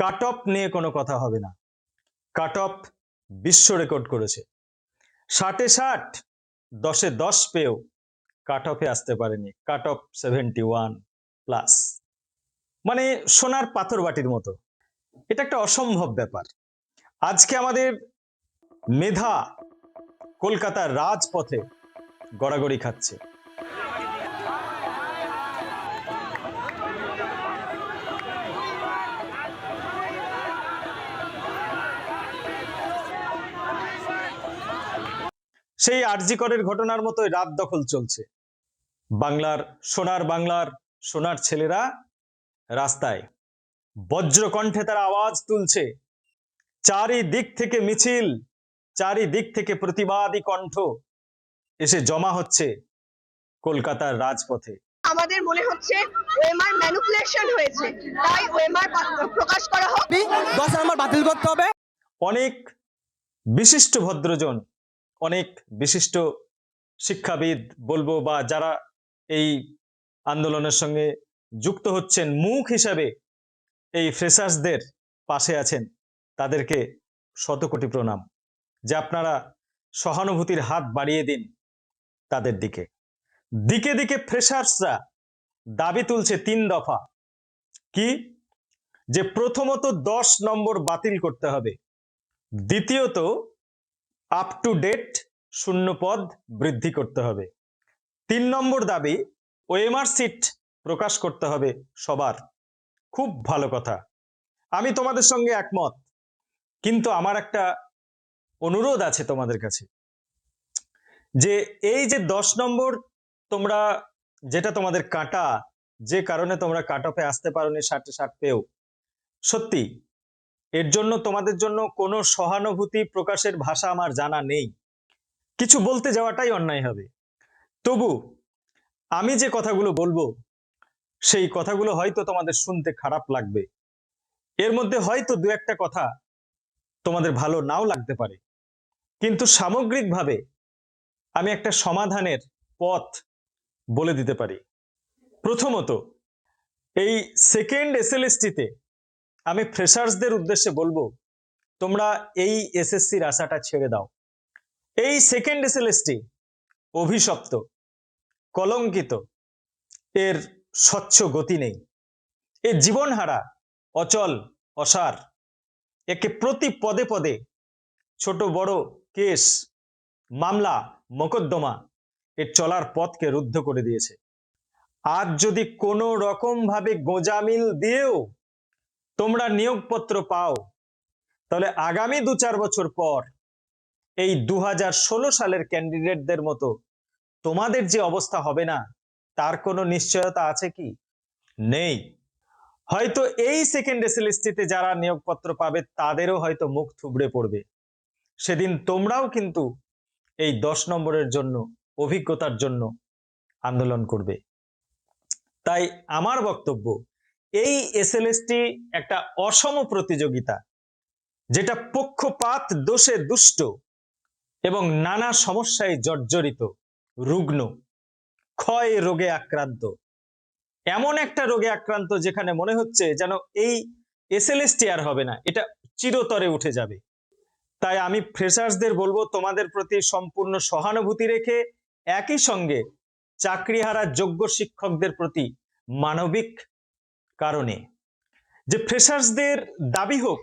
Cut off নিয়ে কোনো কথা হবে না। কাট অফ বিশ্ব রেকর্ড করেছে। ষাটে ষাট, দশে দশ পেয়েও কাট অফে আসতে পারেনি। Cut off seventy one plus. মানে সোনার পাথর বাটির মতো। এটা একটা অসম্ভব ব্যাপার। আজকে আমাদের মেধা কলকাতার রাজপথে গড়াগড়ি খাচ্ছে। সেই আরজিকরের ঘটনার মতোই রাত দখল চলছে। বাংলার সোনার বাংলার সোনার ছেলেরা রাস্তায়। বজ্রকণ্ঠে তারা আওয়াজ তুলছে। চারিদিক থেকে মিছিল চারিদিক থেকে প্রতিবাদী কণ্ঠ এসে জমা হচ্ছে কলকাতার রাজপথে। আমাদের মনে হচ্ছে ওএমআর ম্যানিপুলেশন হয়েছে। তাই ওএমআর প্রকাশ করা হোক। দশ নম্বর বাতিল করতে হবে। অনেক বিশিষ্ট ভদ্রজন অনেক বিশিষ্ট শিক্ষাবিদ বলব বা যারা এই আন্দোলনের সঙ্গে যুক্ত হচ্ছেন, মুখ হিসাবে এই ফ্রেশার্সদের পাশে আছেন, তাদেরকে শতকোটি প্রণাম। যে আপনারা সহানুভূতির হাত বাড়িয়ে দিন তাদের দিকে। দিকে দিকে ফ্রেশার্সরা দাবি তুলছে তিন দফা। কি? যে প্রথমত দশ নম্বর বাতিল করতে হবে। দ্বিতীয়ত আপ টু ডেট শূন্য পদ বৃদ্ধি করতে হবে। তিন নম্বর দাবি ওএমআর সিট প্রকাশ করতে হবে সবার। খুব ভালো কথা। আমি তোমাদের সঙ্গে একমত, কিন্তু আমার একটা অনুরোধ আছে তোমাদের কাছে। যে এই যে দশ নম্বর তোমরা, যেটা তোমাদের কাটা, যে কারণে তোমরা কাট অফে আসতে পারোনি ষাটে ষাট পেও সত্যি এর জন্য তোমাদের জন্য কোনো সহানুভূতি প্রকাশের ভাষা আমার জানা নেই। কিছু বলতে যাওয়াটাই অন্যায় হবে। তবু আমি যে কথাগুলো বলব, সেই কথাগুলো হয়তো তোমাদের শুনতে খারাপ লাগবে। এর মধ্যে হয়তো দু একটা কথা তোমাদের ভালো নাও লাগতে পারে। কিন্তু সামগ্রিকভাবে আমি একটা সমাধানের পথ বলে দিতে পারি। প্রথমত, এই সেকেন্ড এসএলএসটিতে আমি ফ্রেশার্সদের উদ্দেশ্যে বলব, তোমরা এই এসএসসির আশাটা ছেড়ে দাও। এই সেকেন্ড এসএলএসটি অভিশপ্ত, কলঙ্কিত, এর স্বচ্ছ গতি নেই। এর জীবনহারা, অচল, অসার, একে প্রতি পদে পদে ছোট বড় কেস, মামলা, মোকদ্দমা, এর চলার পথকে রুদ্ধ করে দিয়েছে। আজ যদি কোনো রকম ভাবে গোজামিল দিয়েও তোমরা নিয়োগপত্র পাও। তাহলে আগামী দু চার বছর পর এই দু হাজার ষোলো সালের ক্যান্ডিডেটদের মতো তোমাদের যে অবস্থা হবে না, তার কোনো নিশ্চয়তা আছে কি? নেই। হয়তো এই সেকেন্ড এসএলএসটিতে যারা নিয়োগপত্র পাবে, তাদেরও হয়তো মুখ থুবড়ে পড়বে। সেদিন তোমরাও কিন্তু এই দশ নম্বরের জন্য, অভিজ্ঞতার জন্য আন্দোলন করবে। তাই আমার বক্তব্য এই এসএলএসটি একটা অসম প্রতিযোগিতা, যেটা পক্ষপাত, দোষে দুষ্ট এবং নানা সমস্যায় জর্জরিত, রুগ্ন, ক্ষয় রোগে আক্রান্ত। এমন একটা রোগে আক্রান্ত যেখানে মনে হচ্ছে যেন এই এসএলএসটি আর হবে না, এটা চিরতরে উঠে যাবে। তাই আমি ফ্রেশার্সদের বলব, তোমাদের প্রতি সম্পূর্ণ সহানুভূতি রেখে একই সঙ্গে চাকরিহারা যোগ্য শিক্ষকদের প্রতি মানবিক কারণে। যে ফ্রেশার্সদের দাবি হোক,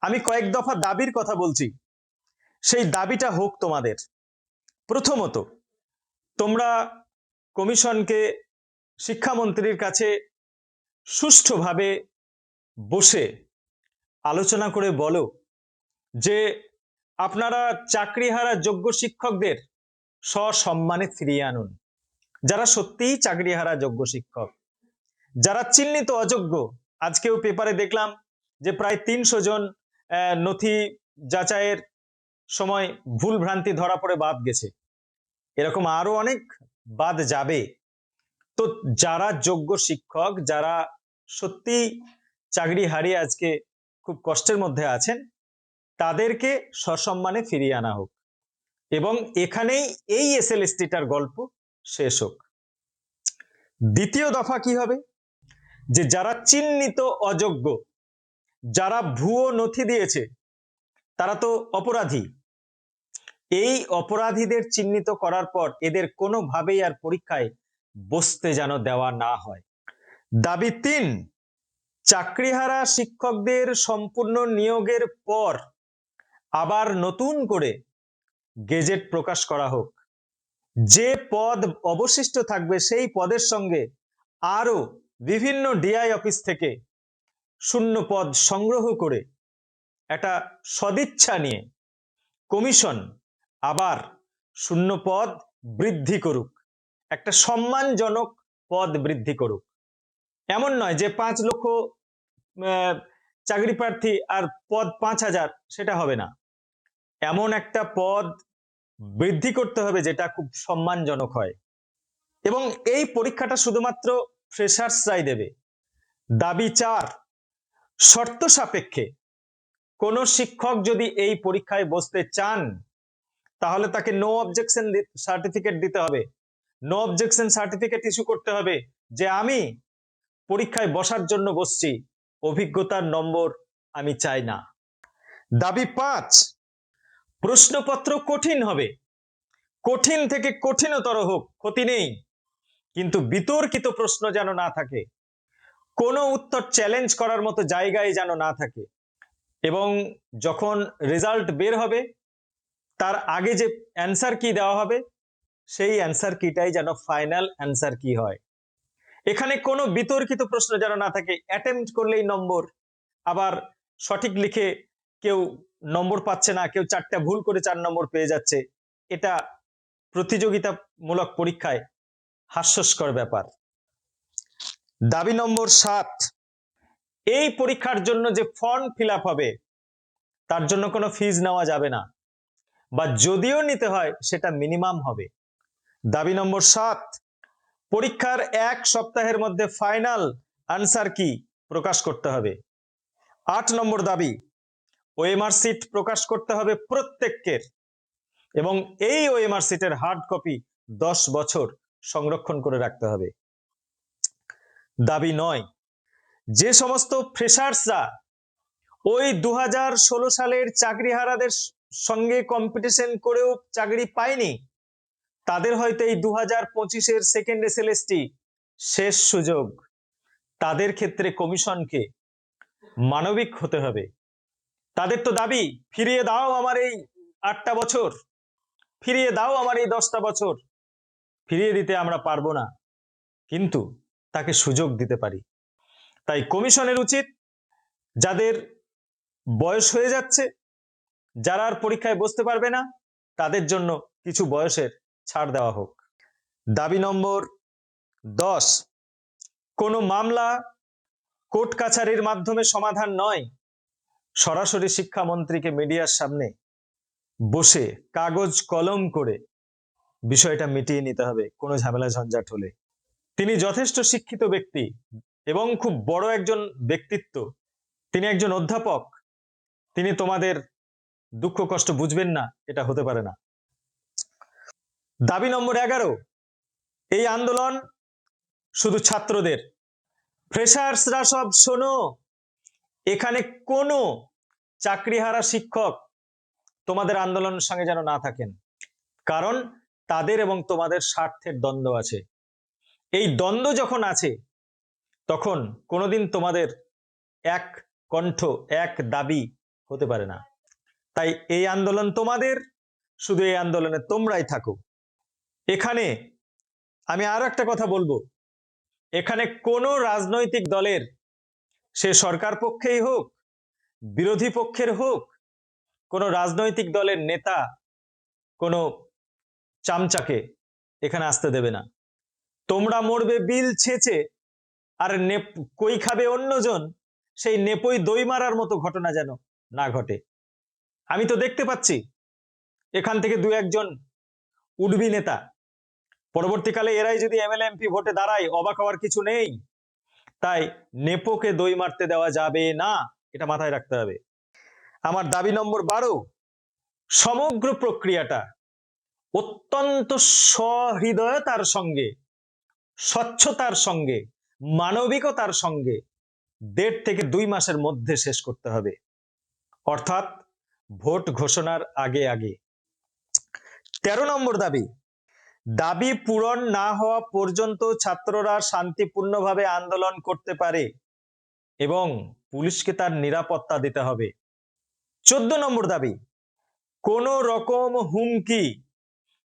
আমি কয়েক দফা দাবির কথা বলছি, সেই দাবিটা হোক তোমাদের। প্রথমত, তোমরা কমিশনকে শিক্ষামন্ত্রীর কাছে সুষ্ঠুভাবে বসে আলোচনা করে বলো যে আপনারা চাকরিহারা যোগ্য শিক্ষকদের সসম্মানে ফিরিয়ে আনুন। যারা সত্যিই চাকরিহারা যোগ্য শিক্ষক যারা চিহ্নিত অযোগ্য, আজকেও পেপারে দেখলাম যে প্রায় তিনশো জন নথি যাচাইয়ের সময় ভুল ভ্রান্তি ধরা পড়ে বাদ গেছে। এরকম আরও অনেক বাদ যাবে। তো যারা যোগ্য শিক্ষক, যারা সত্যি চাকরি হারিয়ে আজকে খুব কষ্টের মধ্যে আছেন, তাদেরকে সসম্মানে ফিরিয়ে আনা হোক এবং এখানেই এই এসএলএসটিটার গল্প শেষ হোক। দ্বিতীয় দফা কি হবে? যে যারা চিহ্নিত অযোগ্য, যারা ভুয়ো নথি দিয়েছে, তারা তো অপরাধী। এই অপরাধীদের চিহ্নিত করার পর এদের কোনোভাবেই আর পরীক্ষায় বসতে যেন দেওয়া না হয়। দাবি তিন, চাকরিহারা শিক্ষকদের সম্পূর্ণ নিয়োগের পর আবার নতুন করে গেজেট প্রকাশ করা হোক। যে পদ অবশিষ্ট থাকবে সেই পদের সঙ্গে আরও বিভিন্ন ডিআই অফিস থেকে শূন্য পদ সংগ্রহ করে একটা সদিচ্ছা নিয়ে কমিশন আবার শূন্য পদ বৃদ্ধি করুক, একটা সম্মানজনক পদ বৃদ্ধি করুক। এমন নয় যে পাঁচ লক্ষ চাকরি প্রার্থী আর পদ পাঁচ হাজার, সেটা হবে না। এমন একটা পদ বৃদ্ধি করতে হবে যেটা খুব সম্মানজনক হয়। এবং এই পরীক্ষাটা শুধুমাত্র ফ্রেশার্সরাই দেবে। দাবি চার, শর্ত সাপেক্ষে কোন শিক্ষক যদি এই পরীক্ষায় বসতে চান, তাহলে তাকে নো অবজেকশন সার্টিফিকেট দিতে হবে। নো অবজেকশন সার্টিফিকেট ইস্যু করতে হবে যে আমি পরীক্ষায় বসার জন্য বসছি, অভিজ্ঞতার নম্বর আমি চাই না। দাবি পাঁচ, প্রশ্নপত্র কঠিন হবে। কঠিন থেকে কঠিনতর হোক, ক্ষতি নেই। কিন্তু বিতর্কিত প্রশ্ন যেন না থাকে। কোনো উত্তর চ্যালেঞ্জ করার মতো জায়গায় যেন না থাকে। এবং যখন রেজাল্ট বের হবে, তার আগে যে অ্যান্সার কি দেওয়া হবে, সেই অ্যান্সার কিটাই যেন ফাইনাল অ্যান্সার কি হয়। এখানে কোনো বিতর্কিত প্রশ্ন যেন না থাকে। অ্যাটেম্প করলেই নম্বর, আবার সঠিক লিখে কেউ নম্বর পাচ্ছে না, কেউ চারটা ভুল করে চার নম্বর পেয়ে যাচ্ছে। এটা প্রতিযোগিতামূলক পরীক্ষায় হাস্যস্কর ব্যাপার। দাবি নম্বর সাত, এই পরীক্ষার জন্য যে ফর্ম ফিল হবে, তার জন্য কোনো ফিজ নেওয়া যাবে না। বা যদিও নিতে হয়, সেটা মিনিমাম হবে। দাবি নম্বর সাত, পরীক্ষার এক সপ্তাহের মধ্যে ফাইনাল আনসার কি প্রকাশ করতে হবে? আট নম্বর দাবি ওএমআর সিট প্রকাশ করতে হবে প্রত্যেকের এবং এই ওএমআর সিটের হার্ড কপি দশ বছর। সংরক্ষণ করে রাখতে হবে। দাবি নয়, যে সমস্ত ফ্রেশার্সরা ওই দুহাজার ষোলো সালের চাকরিহারাদের সঙ্গে কম্পিটিশন করেও চাকরি পায়নি, তাদের হয়তো এই দু হাজার পঁচিশের সেকেন্ড এসএলএসটি শেষ সুযোগ। তাদের ক্ষেত্রে কমিশনকে মানবিক হতে হবে। তাদের তো দাবি, ফিরিয়ে দাও আমার এই আটটা বছর, ফিরিয়ে দাও আমার এই দশটা বছর। ফিরিয়ে দিতে আমরা পারব না। কিন্তু তাকে সুযোগ দিতে পারি। তাই কমিশনের উচিত যাদের বয়স হয়ে যাচ্ছে, যারা আর পরীক্ষায় বসতে পারবে না, তাদের জন্য কিছু বয়সের ছাড় দেওয়া হোক। দাবি নম্বর দশ, কোনো মামলা কোর্ট কাছারির মাধ্যমে সমাধান নয়। সরাসরি শিক্ষামন্ত্রীকে মিডিয়ার সামনে বসে কাগজ কলম করে বিষয়টা মিটিয়ে নিতে হবে, কোনো ঝামেলা ঝঞ্ঝাট হলে। তিনি যথেষ্ট শিক্ষিত ব্যক্তি এবং খুব বড় একজন ব্যক্তিত্ব। তিনি একজন অধ্যাপক। তিনি তোমাদের দুঃখ কষ্ট বুঝবেন না, এটা হতে পারে না। দাবি নম্বর এগারো, এই আন্দোলন শুধু ছাত্রদের। ফ্রেশার্সরা সব শোনো, এখানে কোনো চাকরিহারা শিক্ষক তোমাদের আন্দোলনের সঙ্গে যেন না থাকেন। কারণ তাদের এবং তোমাদের স্বার্থের দ্বন্দ্ব আছে। এই দ্বন্দ্ব যখন আছে, তখন কোনোদিন তোমাদের এক কণ্ঠ, এক দাবি হতে পারে না। তাই এই আন্দোলন তোমাদের, শুধু এই আন্দোলনে তোমরাই থাকো। এখানে আমি আরও একটা কথা বলব। এখানে কোনো রাজনৈতিক দলের, সে সরকার পক্ষেই হোক, বিরোধী পক্ষের হোক, কোনো রাজনৈতিক দলের নেতা, কোনো চামচাকে এখানে আসতে দেবে না। তোমরা মরবে বিল ছেঁচে, আর নেপ, কই খাবে অন্যজন? সেই নেপই দই মারার মতো ঘটনা যেন না ঘটে। আমি তো দেখতে পাচ্ছি, এখান থেকে দু একজন উডবি নেতা। পরবর্তীকালে এরাই যদি এমএলএ এমপি ভোটে দাঁড়ায়, অবাক হওয়ার কিছু নেই। তাই নেপোকে দই মারতে দেওয়া যাবে না, এটা মাথায় রাখতে হবে। আমার দাবি নম্বর বারো, সমগ্র প্রক্রিয়াটা অত্যন্ত সহৃদয়তার সঙ্গে, স্বচ্ছতার সঙ্গে, মানবিকতার সঙ্গে দেড় থেকে দুই মাসের মধ্যে শেষ করতে হবে। অর্থাৎ ভোট ঘোষণার আগে আগে। তেরো নম্বর দাবি দাবি পূরণ না হওয়া পর্যন্ত ছাত্ররা শান্তিপূর্ণভাবে আন্দোলন করতে পারে এবং পুলিশকে তার নিরাপত্তা দিতে হবে। চোদ্দ নম্বর দাবি, কোন রকম হুমকি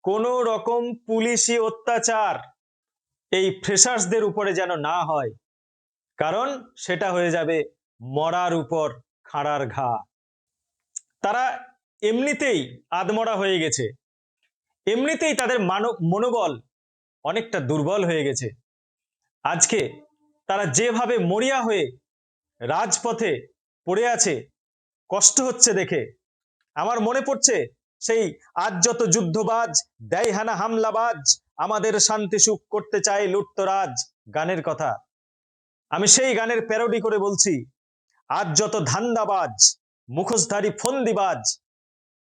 কোন রকম পুলিশি অত্যাচার এই ফ্রেশার্সদের উপরে যেন না হয়, কারণ সেটা হয়ে যাবে মরার উপর খাড়ার ঘা। তারা এমনিতেই আদমরা হয়ে গেছে, এমনিতেই তাদের মানব মনোবল অনেকটা দুর্বল হয়ে গেছে। আজকে তারা যেভাবে মরিয়া হয়ে রাজপথে পড়ে আছে, কষ্ট হচ্ছে দেখে। আমার মনে পড়ছে সেই আজ যত যুদ্ধবাজ, দেয়হানা হামলাবাজ, আমাদের শান্তি সুখ করতে চায় লুটতরাজ, গানের কথা। আমি সেই গানের প্যারোডি করে বলছি আজ যত ধান্দাবাজ, মুখোশধারী ফন্দিবাজ,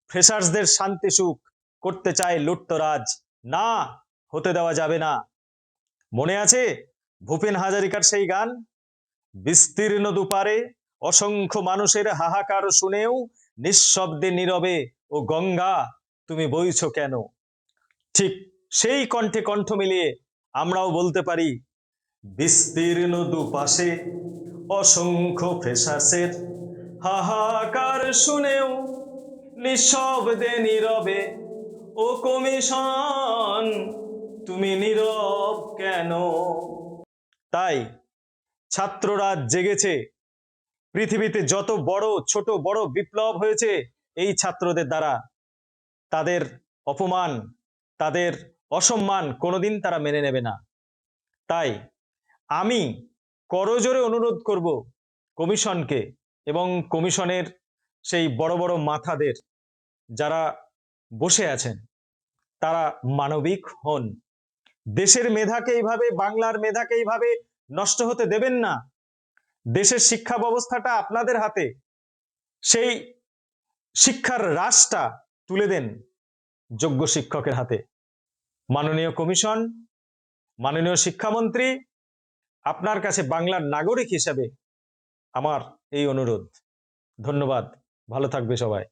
ফ্রেশার্সদের শান্তি সুখ করতে চায় লুটতরাজ, না হতে দেওয়া যাবে না। মনে আছে ভূপেন হাজারিকার সেই গান? বিস্তীর্ণ দুপারে অসংখ্য মানুষের হাহাকার শুনেও নিঃশব্দে নীরবে ও গঙ্গা, তুমি বইছ কেন? ঠিক সেই কণ্ঠে কণ্ঠ মিলিয়ে আমরাও বলতে পারি, বিস্তীর্ণ দুপাশে অসংখ্য ফেসাসের হাহাকার শুনেও নিঃশব্দে নীরবে, ও কমিশন, তুমি নীরব কেন? তাই ছাত্ররা জেগেছে। পৃথিবীতে যত বড়, ছোট, বড় বিপ্লব হয়েছে এই ছাত্রদের দ্বারা তাদের অপমান, তাদের অসম্মান কোনোদিন তারা মেনে নেবে না। তাই আমি করজোরে অনুরোধ করব কমিশনকে এবং কমিশনের সেই বড় বড় মাথাদের যারা বসে আছেন, তারা মানবিক হন। দেশের মেধাকে এইভাবে, বাংলার মেধাকে এইভাবে নষ্ট হতে দেবেন না। দেশের শিক্ষা ব্যবস্থাটা আপনাদের হাতে। সেই শিক্ষার রাশটা তুলে দেন যোগ্য শিক্ষকের হাতে। মাননীয় কমিশন, মাননীয় শিক্ষামন্ত্রী, আপনার কাছে বাংলার নাগরিক হিসাবে আমার এই অনুরোধ। ধন্যবাদ, ভালো থাকবে সবাই।